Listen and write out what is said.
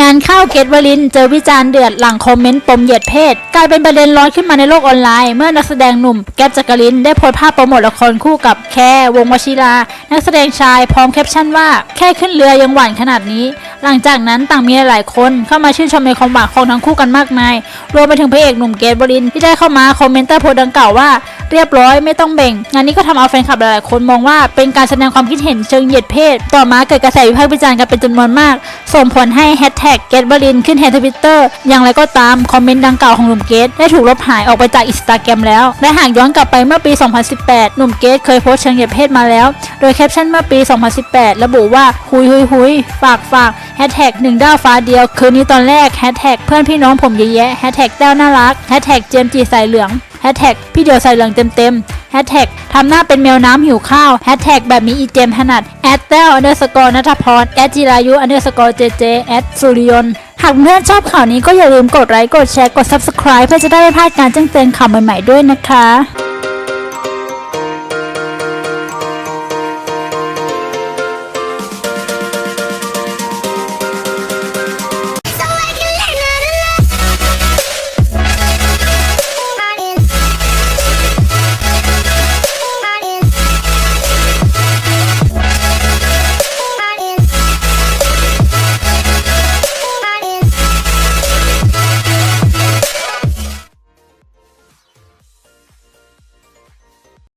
งานเข้าเกตวลินเจอวิจารณ์เดือดหลังคอมเมนต์ปมเหยียดเพศ กลายเป็นประเด็นร้อนขึ้นมาในโลกออนไลน์เมื่อนักแสดงหนุ่มแก๊ปจักรินได้โพสภาพโปรโมทละครคู่กับแคร์วงวชิรา นักแสดงชายพร้อมแคปชั่นว่า แค่ขึ้นเรือยังหวานขนาดนี้ หลังจากนั้นต่างมีหลายคนเข้ามาชื่นชมในความหวานของทั้งคู่กันมากมาย รวมไปถึงพระเอกหนุ่มเกตบรินที่ได้เข้ามาคอมเมนต์ใต้โพสต์ดังกล่าวว่า เรียบร้อยไม่ต้องเบ่ง งานนี้ก็ทำเอาแฟนคลับหลายๆคนมองว่าเป็นการแสดงความคิดเห็นเชิงเหยียดเพศ ต่อมาเกิดกระแสวิพากษ์วิจารณ์กันเป็นจำนวนมาก ส่งผลให้แฮชแท็กเกตบรินขึ้นแฮชทวิตเตอร์อย่างไรก็ตาม คอมเมนต์ดังกล่าวของหนุ่มเกตได้ถูกลบหายออกไปจากอินสตาแกรมแล้ว และหากย้อนกลับไปเมื่อปี 2018 หนุ่มเกตเคยโพสต์เชิงเหยียดเพศมาแล้ว โดยแคปชั่นเมื่อปี 2018 ระบุว่าหุยหุยหุยฝากฝากแฮชแท็กหนึ่งด้าวฟ้าเดียว คืนนี้ตอนแรกแฮชแท็กเพื่อนพี่น้องผมเยอะแยะแฮชแท็กแต้วน่ารักแฮชแท็กเจมจีใส่เหลือง แฮชแท็กพี่เดียวใส่เหลืองเต็มๆแฮชแท็กทำหน้าเป็นแมวน้ำหิวข้าวแฮชแท็กแบบมีอีเจมถนัดแอดเต้อันเดอร์สกอร์นัทพรแอดจิรายุอันเดอร์สกอร์เจเจแอดสุริยนหากเพื่อนชอบข่าวนี้ก็อย่าลืมกดไลค์กดแชร์กด subscribe เพื่อจะได้ไม่พลาดการแจ้งเตือนข่าวใหม่ๆด้วยนะคะ